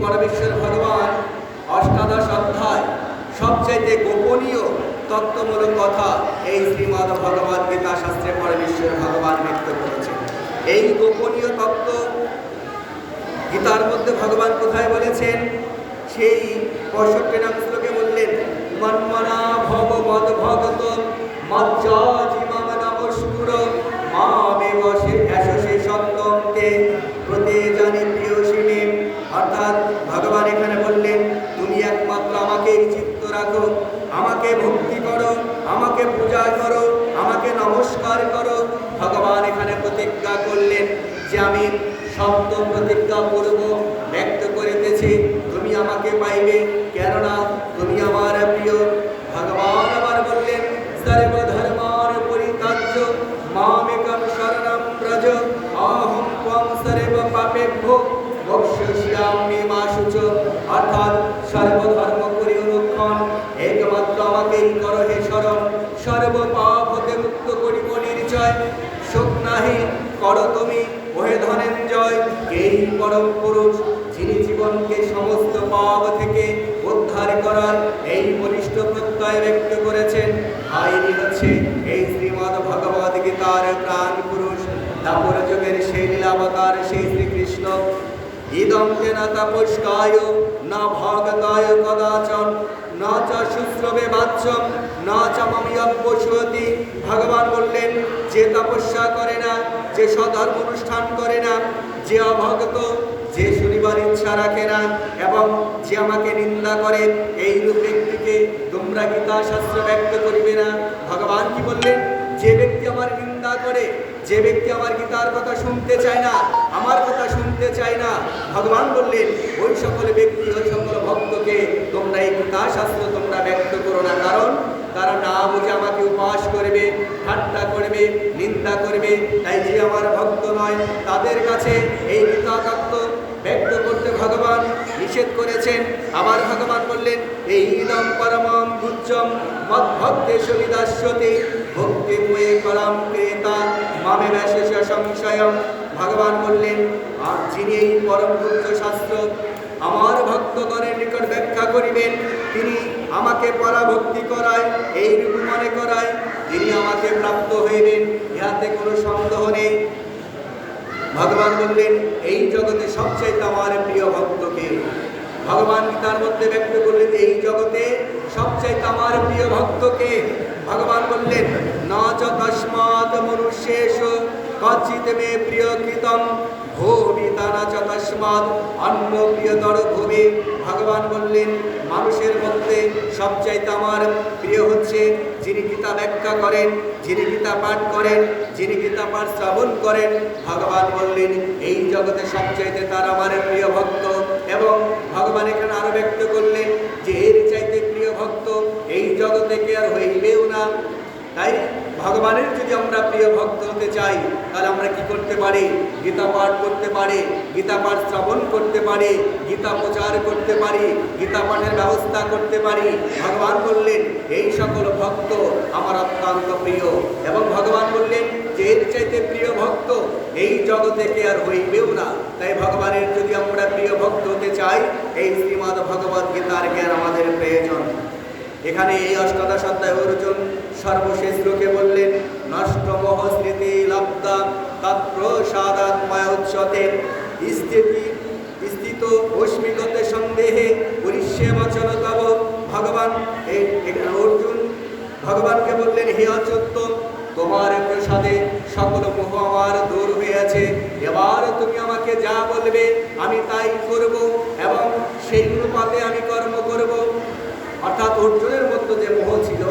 পরমেশ্বর ভগবান, অষ্টাদশ অধ্যায়, সবচাইতে গোপনীয় তত্ত্বমূলক কথা এই শ্রীমদ ভগবদ গীতা শাস্ত্রে পরমেশ্বর ভগবান ব্যক্ত করেছেন। এই গোপনীয় তত্ত্ব গীতার মধ্যে ভগবান কোথায় বলেছেন? সেই পঁয়ষট্টি নাম শ্লোকে বললেন, মন্মনা মদ ভগত মজ্জাজিমাম প্রতিজ্ঞা করলেন যে আমি শব্দ প্রতিজ্ঞা পূর্ব ব্যক্ত করিতেছি। তুমি আমাকে পাইবে, কেননা তুমি আমার প্রিয়। ভগবান আবার বললেন, সর্বধর্মার পরিত্যাজ্য মামেকম শরণম ব্রজ অহম ত্বং সর্ব পাপেভ্য বক্ষ্যস্যামি মা শুচ নাহি, করো তুমি ওহে ধনেঞ্জয়, এই পরম পুরুষ, যিনি জীবনকে সমস্ত পাপ থেকে উদ্ধার করার এই বলিষ্ঠ প্রত্যয় ব্যক্ত করেছেন, আইনি হচ্ছে এই শ্রীমদ ভগবদ গীতার প্রাণ পুরুষ দাপর যুগের সেই লীলাবতার সেই শ্রীকৃষ্ণ। ইদম তেন তপস্কায়, না ভগতায় কদাচন না চ শুশ্রবে বাচ্চম, না চ মমিয়পশুতি ভগবান বললেন, যে তপস্যা করে না, যে সধর্ম অনুষ্ঠান করে না, যে অভক্ত, যে শুনিবার ইচ্ছা রাখে না, এবং যে আমাকে নিন্দা করে, এই রূপ ব্যক্তিকে তোমরা গীতা শাস্ত্র ব্যক্ত করিবে না। ভগবান কি বললেন? যে ব্যক্তি আমার নিন্দা করে, যে ব্যক্তি আমার গীতার কথা শুনতে চায় না, আমার কথা শুনতে চায় না, ভগবান বললেন, ওই সকল ব্যক্তি, ওই সকল ভক্তকে তোমরা এই গীতা শাস্ত্র তোমরা ব্যক্ত করো না। কারণ, তারা না বুঝে আমাকে উপাস করবে, ঠাট্টা করবে, নিন্দা করবে। তাই যে আমার ভক্ত নয়, তাদের কাছে এই গীতা তত্ত্ব ব্যক্ত করতে ভগবান নিষেধ করেছেন। আবার ভগবান বললেন, এই ইদম পরমম গুচ্ছম মদ্ভক্তে সুবিদাস্যতে ভক্তি মুয়ে করাম ক্রেতা মামে ব্যাশেষ সংশয়ম। ভগবান বললেন, আর যিনি এই পরম গুচ্ছ শাস্ত্র আমার ভক্তগণের নিকট ব্যাখ্যা করিবেন, তিনি আমাকে পরাভক্তি করায় এই রূপ মনে করায়, তিনি আমাকে প্রাপ্ত হইবেন, ইহাতে কোনো সন্দেহ নেই। ভগবান বললেন, এই জগতে সবচেয়ে ভগবান গীতার মধ্যে ব্যক্ত করলেন, এই জগতে সবচেয়ে আমার প্রিয় ভক্তকে ভগবান বললেন, না চ মনুষ্যেশ কচিত মে প্রিয় কৃতম ভূমি অন্য প্রিয়তর ভূমি। ভগবান বললেন, মানুষের মধ্যে সবচাইতে আমার প্রিয় হচ্ছে যিনি গীতা ব্যাখ্যা করেন, যিনি গীতা পাঠ করেন, যিনি গীতা পাঠ শ্রবণ করেন। ভগবান বললেন, এই জগতে সবচাইতে তার আমার প্রিয় ভক্ত এবং ভগবান এখানে আরও ব্যক্ত করলেন যে এর চাইতে প্রিয় ভক্ত এই জগতে কে আর হইলেও না। তাই ভগবানের যদি আমরা প্রিয় ভক্ত হতে চাই, তাহলে আমরা কি করতে পারি? গীতা পাঠ করতে পারি, গীতা পাঠ শ্রবণ করতে পারি, গীতা প্রচার করতে পারি, গীতা পাঠের ব্যবস্থা করতে পারি। ভগবান বললেন, এই সকল ভক্ত আমার অত্যন্ত প্রিয়। এবং ভগবান বললেন, যে এর চাইতে প্রিয় ভক্ত এই জগতে কে আর হইবেও না। তাই ভগবানের যদি আমরা প্রিয় ভক্ত হতে চাই এই শ্রীমদ ভগবদ গীতার জ্ঞান আমাদের প্রয়োজন। এখানে এই অষ্টাদশ অধ্যায় অর্জুন সর্বশেষ লোকে বললেন নষ্ট মোহ স্মৃতি লব্ধা তৎপ্রসাদাত্ময় উচ্চতে। স্থিতি, স্থিত অস্মিগতে সন্দেহে পরিষ্যে বচন তব। ভগবান অর্জুন ভগবানকে বললেন, হে অচ্যুত তোমার প্রসাদে সকল মোহ আমার দূর হয়েছে এবার তুমি আমাকে যা বলবে, আমি তাই করব এবং সেই অনুপাতে আমি কর্ম করব। অর্থাৎ অর্জুনের মধ্যে যে মোহ ছিল,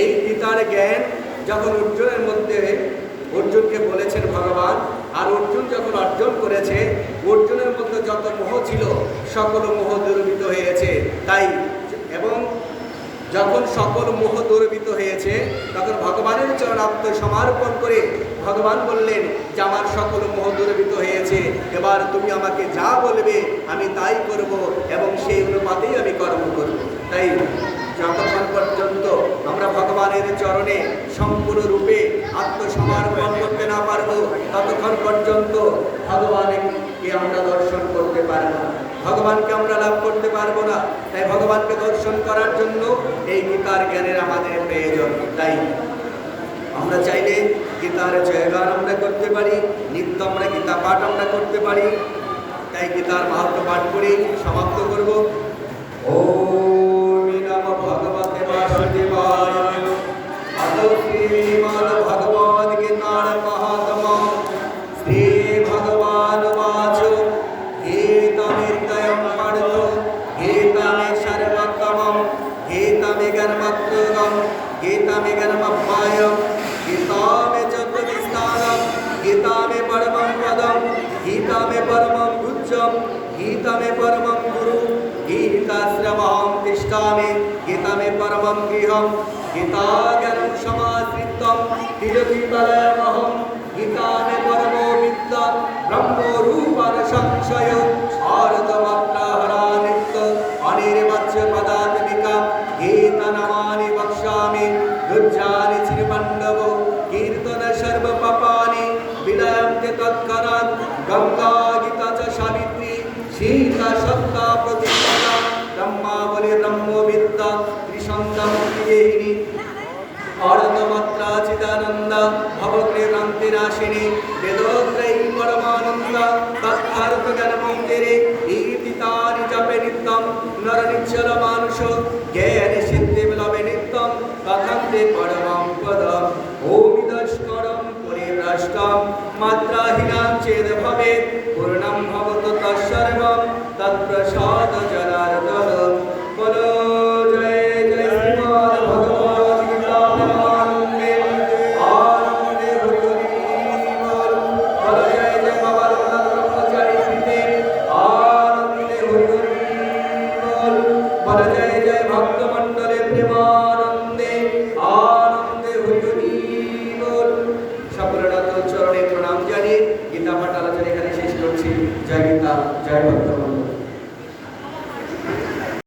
এই গীতার জ্ঞান যখন অর্জুনের মধ্যে অর্জুনকে বলেছেন ভগবান, আর অর্জুন যখন অর্জন করেছে, অর্জুনের মধ্যে যত মোহ ছিল, সকল মোহ দুর্বৃত হয়েছে তাই যখন সকল মোহ দুর্বৃত হয়েছে, তখন ভগবানের চরণ আত্মসমর্পণ করে ভগবান বললেন, যে আমার সকল মোহ দুর্বৃত হয়েছে, এবার তুমি আমাকে যা বলবে, আমি তাই করব এবং সেই অনুপাতেই আমি কর্ম করব। তাই যতক্ষণ পর্যন্ত আমরা ভগবানের চরণে সম্পূর্ণরূপে আত্মসমর্পণ করতে না পারব, ততক্ষণ পর্যন্ত ভগবানকে আমরা দর্শন করতে পারব ভগবানকে আমরা লাভ করতে পারব না। তাই ভগবানকে দর্শন করার জন্য এই গীতার জ্ঞানের আমাদের প্রয়োজন। তাই আমরা চাইলে গীতার জয়গান আমরা করতে পারি, নিত্য আমরা গীতা পাঠ আমরা করতে পারি। তাই গীতার মাহাত্ম পাঠ করেই সমাপ্ত করব। ও নম ভগবতে বাসুদেবায় আদৌ উচ্চম গীতমে পরমম গুরু গীতাশ্রমহম তিষ্ঠামে গীতমে পরমম গৃহম গীতাজ্ঞানম সমাশ্রিতম তিরতিতলয়মহম গীতামে পরমো বিদ্যা ব্রহ্মরূপর সংশয় শারদমাত্রাহরা নিত্য অনির্বাচ্য পদাত্মিকা গীতনমানি বক্ষ্যামি দুর্জানি চিরপাণ্ডব কীর্তন পরমানন্দ তৎকার্থ জ্ঞান মন্দিরে ইতি তারি জপে নিত্যম নর নিচ্ছল মানুষ জ্ঞান সিদ্ধি বিলবে নিত্যম কথন্তে পরমম পদম ওমি দস্করম পরিভ্রষ্টম মাত্রাহীনাম চেদ ভবে পূর্ণম ভবতু তৎসর্বম তৎপ্রসাদ জনার্দন нема.